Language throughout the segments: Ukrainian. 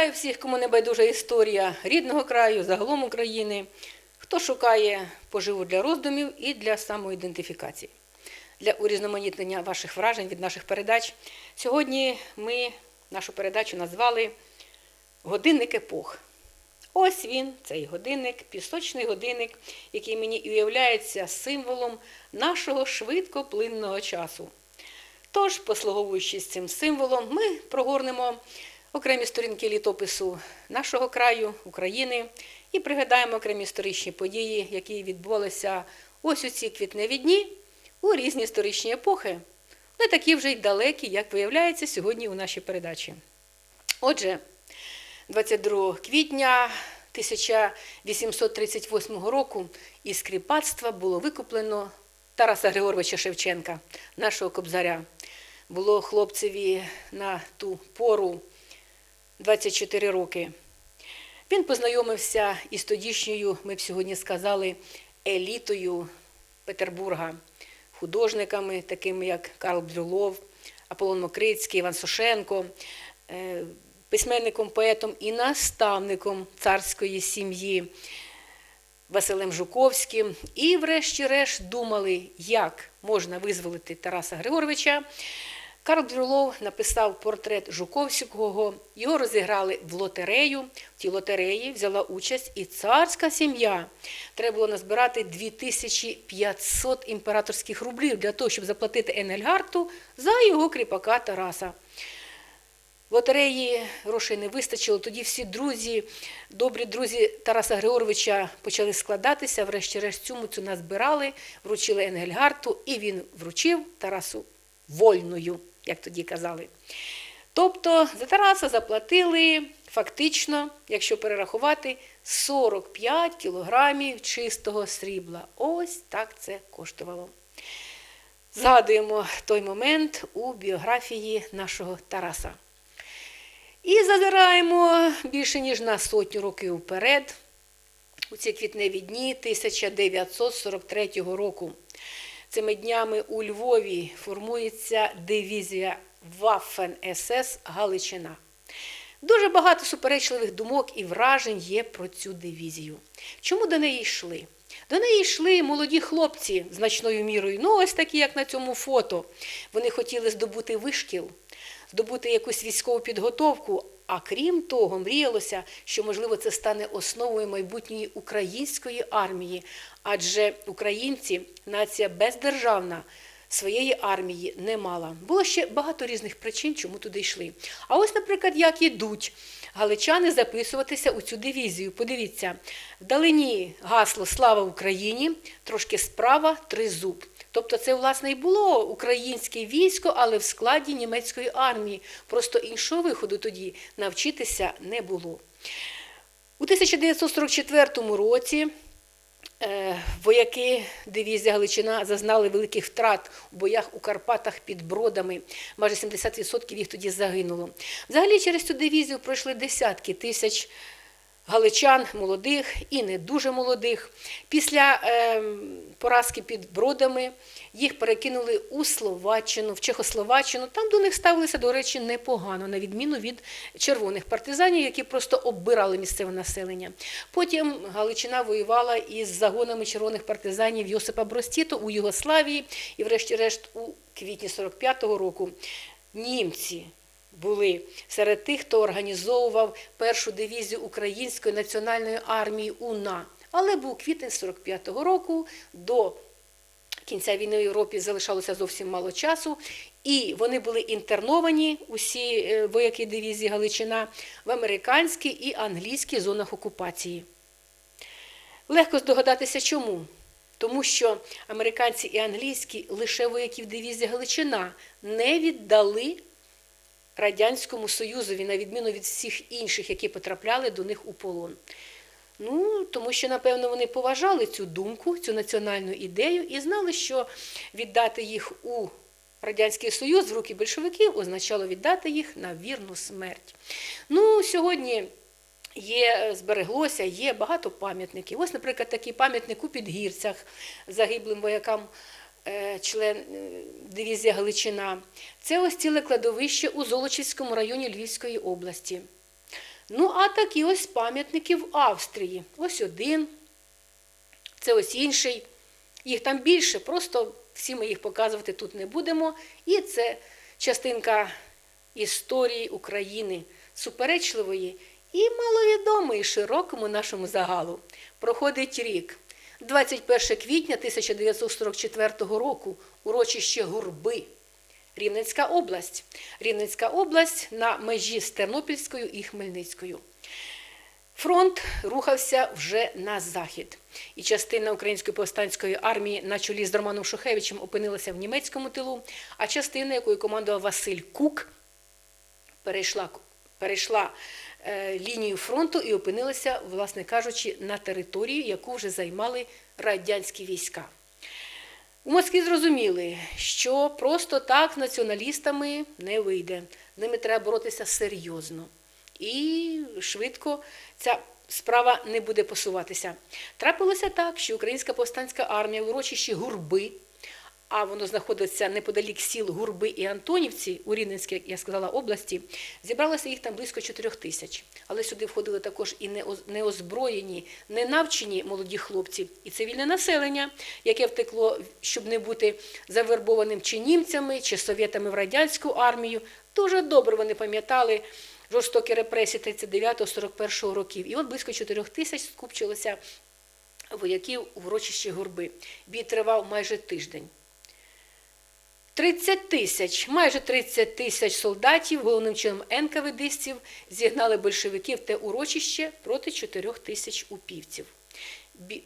Вітаю всіх, кому не байдужа історія рідного краю, загалом України, хто шукає поживу для роздумів і для самоідентифікації, для урізноманітнення ваших вражень від наших передач. Сьогодні ми нашу передачу назвали Годинник епох. Ось він, цей годинник, пісочний годинник, який мені уявляється символом нашого швидкоплинного часу. Тож, послуговуючись цим символом, ми прогорнемо окремі сторінки літопису нашого краю, України, і пригадаємо окремі історичні події, які відбувалися ось у ці квітневі дні у різні історичні епохи, не такі вже й далекі, як виявляється сьогодні у нашій передачі. Отже, 22 квітня 1838 року із кріпацтва було викуплено Тараса Григоровича Шевченка, нашого кобзаря. Було хлопцеві на ту пору 24 роки. Він познайомився із тодішньою, ми б сьогодні сказали, елітою Петербурга, художниками, такими як Карл Брюлов, Аполлон Мокрицький, Іван Сошенко, е, письменником, поетом і наставником царської сім'ї Василем Жуковським. І, врешті-решт, думали, як можна визволити Тараса Григоровича. Карл Брюлов написав портрет Жуковського, його розіграли в лотерею. В тій лотереї взяла участь і царська сім'я. Треба було назбирати 2500 імператорських рублів для того, щоб заплатити Енгельгарту за його кріпака Тараса. В лотереї грошей не вистачило. Тоді всі друзі, добрі друзі Тараса Григоровича почали складатися. Врешті-решт цю муцю назбирали, вручили Енгельгарту, і він вручив Тарасу вольною, як тоді казали. Тобто за Тараса заплатили фактично, якщо перерахувати, 45 кілограмів чистого срібла. Ось так це коштувало. Згадуємо той момент у біографії нашого Тараса. І зазираємо більше ніж на сотню років вперед, у ці квітневі дні 1943 року. Цими днями у Львові формується дивізія Waffen СС Галичина. Дуже багато суперечливих думок і вражень є про цю дивізію. Чому до неї йшли? До неї йшли молоді хлопці значною мірою, ну ось такі, як на цьому фото. Вони хотіли здобути вишкіл, здобути якусь військову підготовку. А крім того, мріялося, що, можливо, це стане основою майбутньої української армії, адже українці нація бездержавна. Своєї армії не мала. Було ще багато різних причин, чому туди йшли. А ось, наприклад, як ідуть галичани записуватися у цю дивізію. Подивіться, вдалині гасло Слава Україні, трошки справа тризуб. Тобто це, власне, і було українське військо, але в складі німецької армії. Просто іншого виходу тоді навчитися не було. У 1944 році вояки дивізії Галичина зазнали великих втрат у боях у Карпатах під Бродами. Майже 70% їх тоді загинуло. Взагалі через цю дивізію пройшли десятки тисяч галичан, молодих і не дуже молодих. Після е, поразки під Бродами їх перекинули у Словаччину, в Чехословаччину. Там до них ставилися, до речі, непогано, на відміну від червоних партизанів, які просто оббирали місцеве населення. Потім Галичина воювала із загонами червоних партизанів Йосипа Бростіто у Югославії і, врешті-решт, у квітні 45-го року німці були серед тих, хто організовував першу дивізію Української національної армії УНА. Але був квітень 45-го року до кінця війни в Європі залишалося зовсім мало часу, і вони були інтерновані, усі е, вояки дивізії Галичина, в американській і англійській зонах окупації. Легко здогадатися, чому. Тому що американці і англійські лише вояків дивізії Галичина не віддали Радянському Союзові, на відміну від всіх інших, які потрапляли до них у полон. Ну, тому що, напевно, вони поважали цю думку, цю національну ідею і знали, що віддати їх у Радянський Союз в руки большевиків означало віддати їх на вірну смерть. Ну, сьогодні є, збереглося, є багато пам'ятників. Ось, наприклад, такий пам'ятник у Підгірцях загиблим воякам член е, дивізії Галичина. Це ось ціле кладовище у Золочівському районі Львівської області. Ну, а такі ось пам'ятники в Австрії. Ось один, це ось інший. Їх там більше, просто всі ми їх показувати тут не будемо. І це частинка історії України, суперечливої і маловідомої широкому нашому загалу. Проходить рік. 21 квітня 1944 року урочище Гурби. Рівненська область. Рівненська область на межі з Тернопільською і Хмельницькою. Фронт рухався вже на захід, і частина української повстанської армії на чолі з Романом Шухевичем опинилася в німецькому тилу, а частина, якою командував Василь Кук, перейшла, перейшла лінію фронту і опинилася, власне кажучи, на території, яку вже займали радянські війська. У Москві зрозуміли, що просто так націоналістами не вийде. З ними треба боротися серйозно. І швидко ця справа не буде посуватися. Трапилося так, що українська повстанська армія в урочищі Гурби, а воно знаходиться неподалік сіл Гурби і Антонівці у Рівненській, як я сказала, області, зібралося їх там близько 4 тисяч. Але сюди входили також і неоз- неозброєні, ненавчені молоді хлопці, і цивільне населення, яке втекло, щоб не бути завербованим чи німцями, чи совєтами в радянську армію. Дуже добре вони пам'ятали жорстокі репресії 39-41 років. І от близько 4 тисяч скупчилося вояків у урочищі Гурби. Бій тривав майже тиждень. 30 тисяч, майже 30 тисяч солдатів, головним чином НКВДистів, зігнали большевиків те урочище проти 4 тисяч упівців.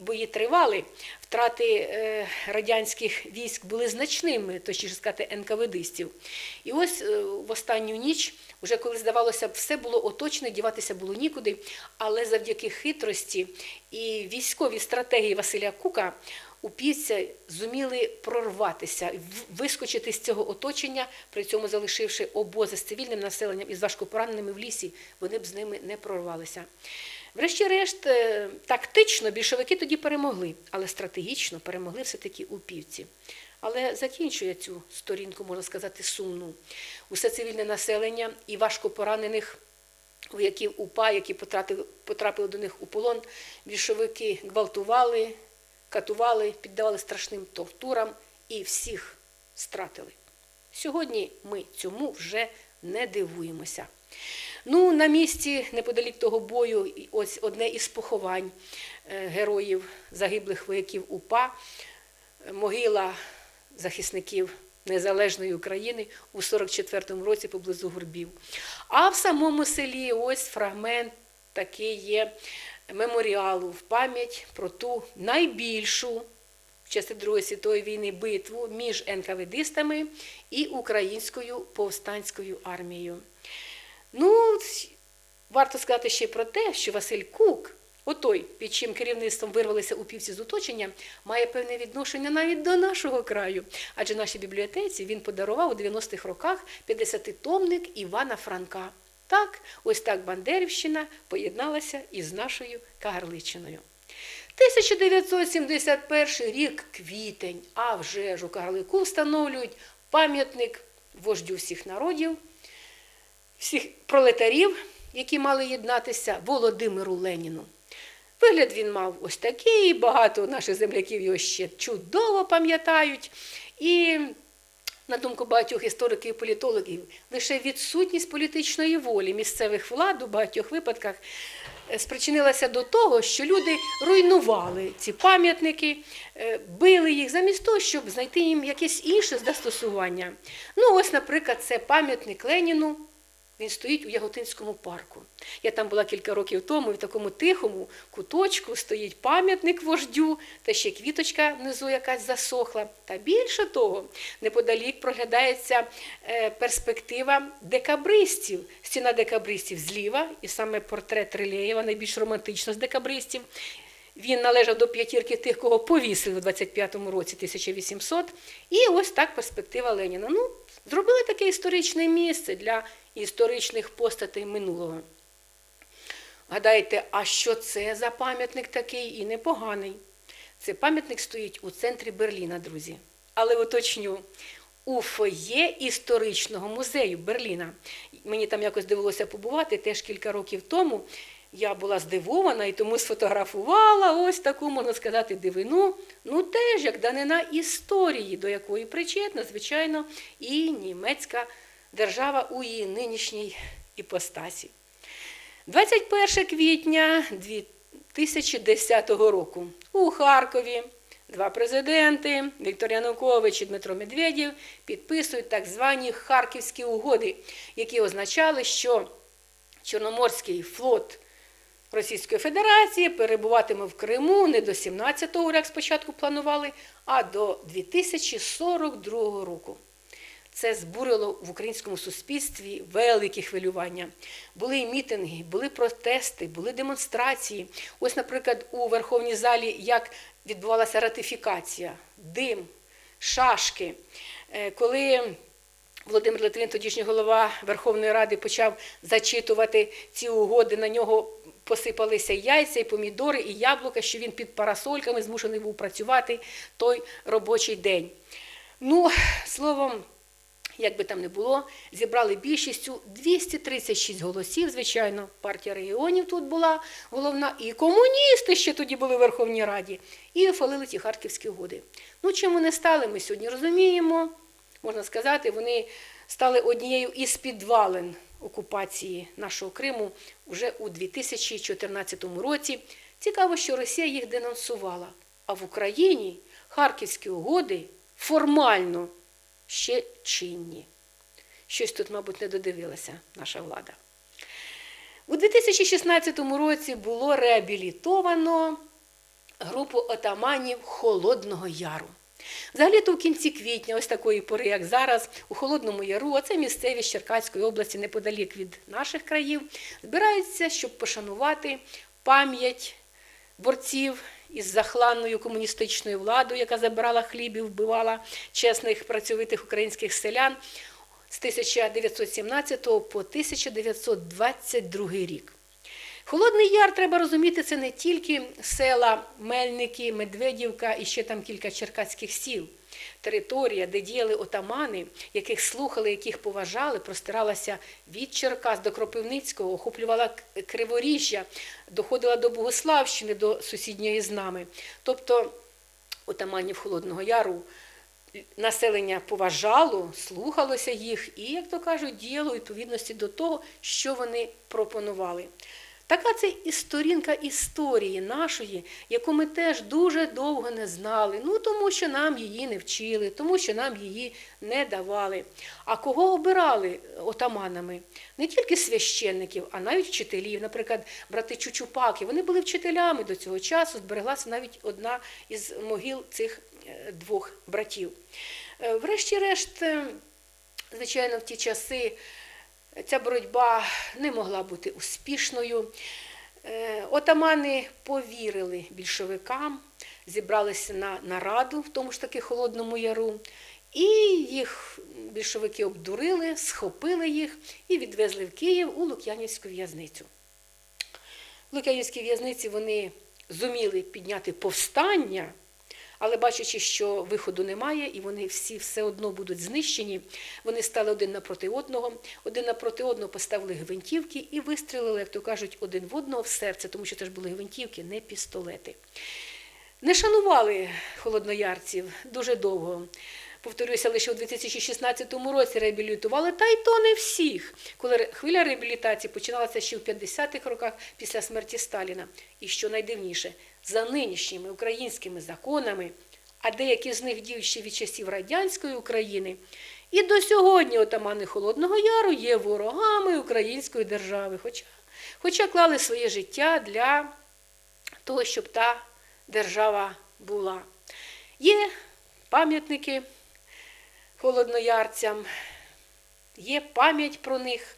Бої тривали, втрати е, радянських військ були значними, точніше сказати, НКВДистів. І ось е, в останню ніч, вже коли здавалося все було оточено, діватися було нікуди, але завдяки хитрості і військовій стратегії Василя Кука упівця зуміли прорватися, вискочити з цього оточення, при цьому залишивши обози з цивільним населенням і з важкопораненими в лісі, вони б з ними не прорвалися. Врешті-решт, е, тактично більшовики тоді перемогли, але стратегічно перемогли все-таки упівці. Але закінчує цю сторінку, можна сказати, сумну. Усе цивільне населення і важко поранених вояків УПА, які потрапили до них у полон, більшовики гвалтували, катували, піддавали страшним тортурам і всіх стратили. Сьогодні ми цьому вже не дивуємося. Ну, на місці неподалік того бою, ось одне із поховань е, героїв загиблих вояків УПА, могила захисників Незалежної України у 44-му році поблизу Гурбів. А в самому селі ось фрагмент такий є меморіалу в пам'ять про ту найбільшу в часи Другої світової війни битву між НКВДистами і українською повстанською армією. Ну, варто сказати ще про те, що Василь Кук, отой, під чим керівництвом вирвалися упівці з оточення, має певне відношення навіть до нашого краю. Адже нашій бібліотеці він подарував у 90-х роках 50-томник Івана Франка. Так, ось так Бандерівщина поєдналася із нашою Кагарличиною. 1971 рік квітень, а вже ж у Кагарлику встановлюють пам'ятник вождю всіх народів, всіх пролетарів, які мали єднатися Володимиру Леніну. Вигляд він мав ось такий, багато наших земляків його ще чудово пам'ятають. І, на думку багатьох істориків і політологів, лише відсутність політичної волі місцевих влад у багатьох випадках е, спричинилася до того, що люди руйнували ці пам'ятники, е, били їх замість того, щоб знайти їм якесь інше застосування. Ну, ось, наприклад, це пам'ятник Леніну. Він стоїть у Яготинському парку. Я там була кілька років тому, і в такому тихому куточку стоїть пам'ятник вождю, та ще квіточка внизу якась засохла. Та більше того, неподалік проглядається е, перспектива декабристів. Стіна декабристів зліва, і саме портрет Рилєєва, найбільш романтично з декабристів. Він належав до п'ятірки тих, кого повісили у 25-му році 1800. І ось так перспектива Леніна. Ну, зробили таке історичне місце для історичних постатей минулого. Гадаєте, а що це за пам'ятник такий і непоганий? Це пам'ятник стоїть у центрі Берліна, друзі. Але уточню, у фоє історичного музею Берліна. Мені там якось довелося побувати теж кілька років тому. Я була здивована і тому сфотографувала ось таку, можна сказати, дивину. Ну, теж як данина історії, до якої причетна, звичайно, і німецька держава у її нинішній іпостасі. 21 квітня 2010 року у Харкові два президенти Віктор Янукович і Дмитро Медведєв підписують так звані Харківські угоди, які означали, що Чорноморський флот Російської Федерації перебуватиме в Криму не до 17-го, як спочатку планували, а до 2042 року. Це збурило в українському суспільстві великі хвилювання. Були і мітинги, були протести, були демонстрації. Ось, наприклад, у Верховній залі як відбувалася ратифікація, дим, шашки. Е, Коли Володимир Литвин, тодішній голова Верховної Ради, почав зачитувати ці угоди, на нього посипалися яйця, і помідори, і яблука, що він під парасольками змушений був працювати той робочий день. Ну, словом, як би там не було, зібрали більшістю 236 голосів, звичайно, партія регіонів тут була головна, і комуністи ще тоді були в Верховній Раді, і ухвалили ті харківські угоди. Ну, чим вони стали, ми сьогодні розуміємо. Можна сказати, вони стали однією із підвалин окупації нашого Криму вже у 2014 році. Цікаво, що Росія їх денонсувала. А в Україні Харківські угоди формально ще чинні. Щось тут, мабуть, не додивилася наша влада. У 2016 році було реабілітовано групу отаманів Холодного Яру. Взагалі-то в кінці квітня, ось такої пори, як зараз, у Холодному Яру, а це місцевість Черкаської області неподалік від наших країв, збираються, щоб пошанувати пам'ять борців із захланною комуністичною владою, яка забирала хліб і вбивала чесних працьовитих українських селян з 1917 по 1922 рік. Холодний Яр, треба розуміти, це не тільки села Мельники, Медведівка і ще там кілька черкаських сіл. Територія, де діяли отамани, яких слухали, яких поважали, простиралася від Черкас до Кропивницького, охоплювала Криворіжжя, доходила до Богославщини, до сусідньої з нами. Тобто отаманів Холодного Яру населення поважало, слухалося їх і, як то кажуть, діяло відповідності до того, що вони пропонували. Така це і сторінка історії нашої, яку ми теж дуже довго не знали, ну тому що нам її не вчили, тому що нам її не давали. А кого обирали отаманами? Не тільки священників, а навіть вчителів. Наприклад, брати Чучупаки, вони були вчителями до цього часу, збереглася навіть одна із могил цих е, двох братів. Е, Врешті-решт, е, звичайно, в ті часи ця боротьба не могла бути успішною. Е, Отамани повірили більшовикам, зібралися на нараду в тому ж таки Холодному Яру, і їх більшовики обдурили, схопили їх і відвезли в Київ у Лук'янівську в'язницю. В Лук'янівській в'язниці вони зуміли підняти повстання, але бачачи, що виходу немає, і вони всі все одно будуть знищені, вони стали один напроти одного, один напроти одного поставили гвинтівки і вистрілили, як то кажуть, один в одного в серце, тому що це ж були гвинтівки, не пістолети. Не шанували холодноярців дуже довго. Повторюся, лише у 2016 році реабілітували, та й то не всіх. Коли хвиля реабілітації починалася ще в 50-х роках після смерті Сталіна. І що найдивніше, за нинішніми українськими законами, а деякі з них діють ще від часів радянської України, і до сьогодні отамани Холодного Яру є ворогами української держави, хоча, хоча клали своє життя для того, щоб та держава була. Є пам'ятники холодноярцям, є пам'ять про них.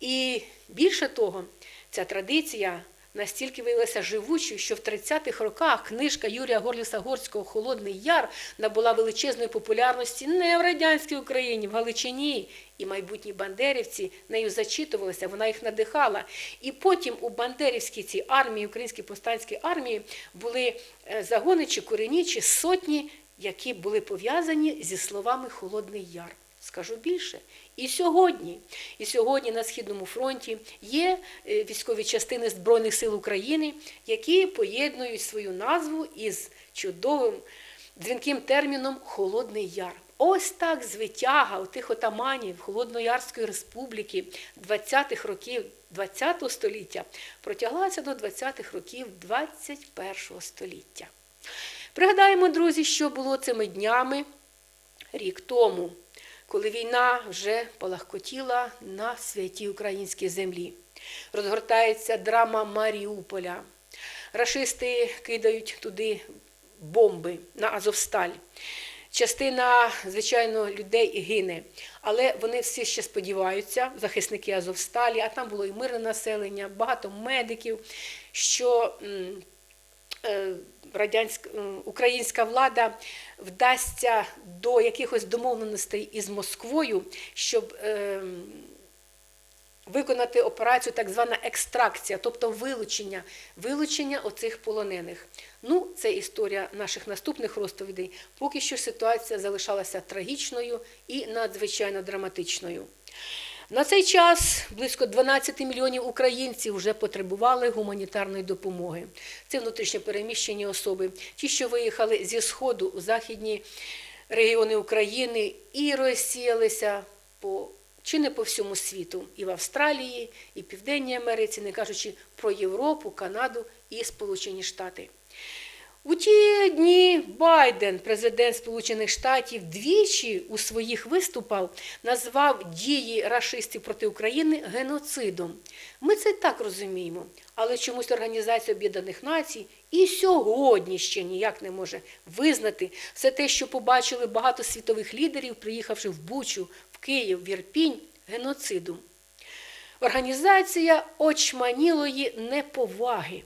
І більше того, ця традиція настільки виявилася живучою, що в 30-х роках книжка Юрія Горліса Горського Холодний Яр набула величезної популярності не в радянській Україні, в Галичині. І майбутні бандерівці нею зачитувалися, вона їх надихала. І потім у бандерівській цій армії, українській повстанській армії, були е, загони чи корені, чи сотні які були пов'язані зі словами Холодний Яр. Скажу більше, і сьогодні, і сьогодні на східному фронті є е, військові частини Збройних сил України, які поєднують свою назву із чудовим дзвінким терміном Холодний Яр. Ось так звитяга у тих отаманів Холодноярської республіки 20-х років ХХ століття протяглася до 20-х років 21 століття. Пригадаємо, друзі, що було цими днями рік тому, коли війна вже полагкотіла на святій українській землі. Розгортається драма Маріуполя. Рашисти кидають туди бомби на Азовсталь. Частина, звичайно, людей гине, але вони всі ще сподіваються, захисники Азовсталі, а там було і мирне населення, багато медиків, що радянська українська влада вдасться до якихось домовленостей із Москвою, щоб е, виконати операцію так звана екстракція, тобто вилучення, вилучення оцих полонених. Ну, це історія наших наступних розповідей. Поки що ситуація залишалася трагічною і надзвичайно драматичною. На цей час близько 12 мільйонів українців вже потребували гуманітарної допомоги. Це внутрішньо переміщені особи, ті, що виїхали зі Сходу у західні регіони України і розсіялися по чи не по всьому світу, і в Австралії, і Південній Америці, не кажучи про Європу, Канаду і Сполучені Штати. У ті дні Байден, президент Сполучених Штатів, двічі у своїх виступах назвав дії рашистів проти України геноцидом. Ми це так розуміємо, але чомусь Організація Об'єднаних Націй і сьогодні ще ніяк не може визнати все те, що побачили багато світових лідерів, приїхавши в Бучу, в Київ, в Ірпінь, геноцидом. Організація очманілої неповаги.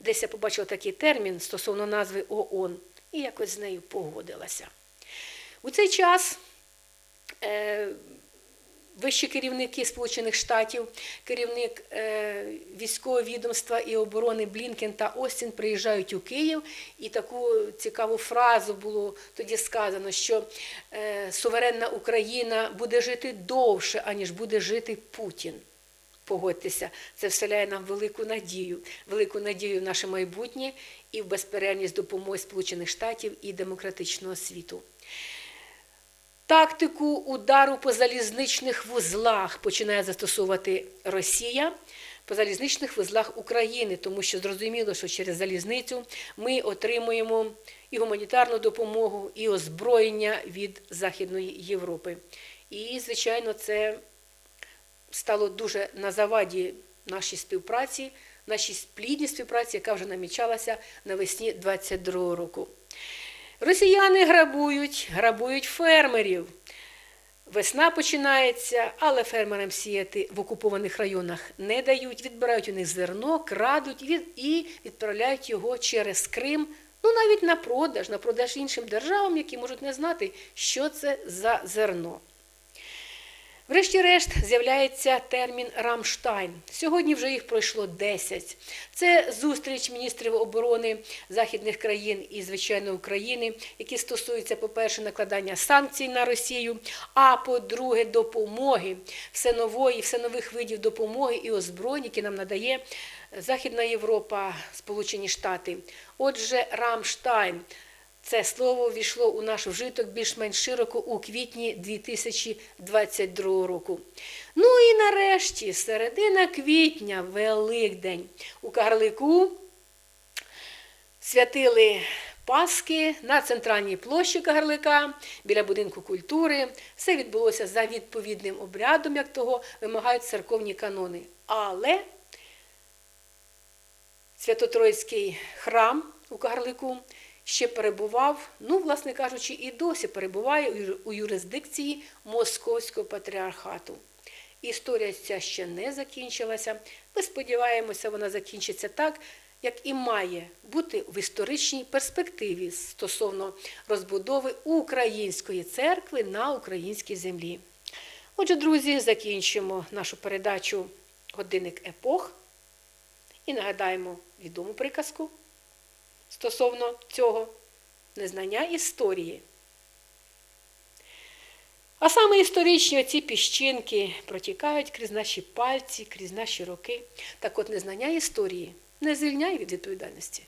Десь я побачила такий термін стосовно назви ООН і якось з нею погодилася. У цей час е, вищі керівники Сполучених Штатів, керівник е, військового відомства і оборони Блінкен та Остін приїжджають у Київ, і таку цікаву фразу було тоді сказано, що е, суверенна Україна буде жити довше, аніж буде жити Путін. Погодьтеся, це вселяє нам велику надію, велику надію в наше майбутнє і в безперервність допомоги Сполучених Штатів і демократичного світу. Тактику удару по залізничних вузлах починає застосовувати Росія по залізничних вузлах України, тому що зрозуміло, що через залізницю ми отримуємо і гуманітарну допомогу, і озброєння від Західної Європи. І, звичайно, це стало дуже на заваді нашій співпраці, нашій плідній співпраці, яка вже намічалася навесні 22-го року. Росіяни грабують, грабують фермерів. Весна починається, але фермерам сіяти в окупованих районах не дають, відбирають у них зерно, крадуть і відправляють його через Крим, ну навіть на продаж, на продаж іншим державам, які можуть не знати, що це за зерно. Врешті-решт з'являється термін Рамштайн. Сьогодні вже їх пройшло 10. Це зустріч міністрів оборони західних країн і, звичайно, України, які стосуються, по-перше, накладання санкцій на Росію, а по-друге, допомоги все нової, все нових видів допомоги і озброєнь, які нам надає Західна Європа, Сполучені Штати. Отже, Рамштайн. Це слово ввійшло у наш вжиток більш-менш широко у квітні 2022 року. Ну і нарешті, середина квітня, Великдень. У Кагарлику святили Паски на центральній площі Кагарлика біля будинку культури. Все відбулося за відповідним обрядом, як того вимагають церковні канони. Але Свято-Троїцький храм у Кагарлику ще перебував, ну, власне кажучи, і досі перебуває у юрисдикції Московського патріархату. Історія ця ще не закінчилася. Ми сподіваємося, вона закінчиться так, як і має бути в історичній перспективі стосовно розбудови української церкви на українській землі. Отже, друзі, закінчимо нашу передачу Годинник епох і нагадаємо відому приказку стосовно цього. незнання історії. А саме історичні оці піщинки протікають крізь наші пальці, крізь наші роки. Так от незнання історії не звільняє від відповідальності.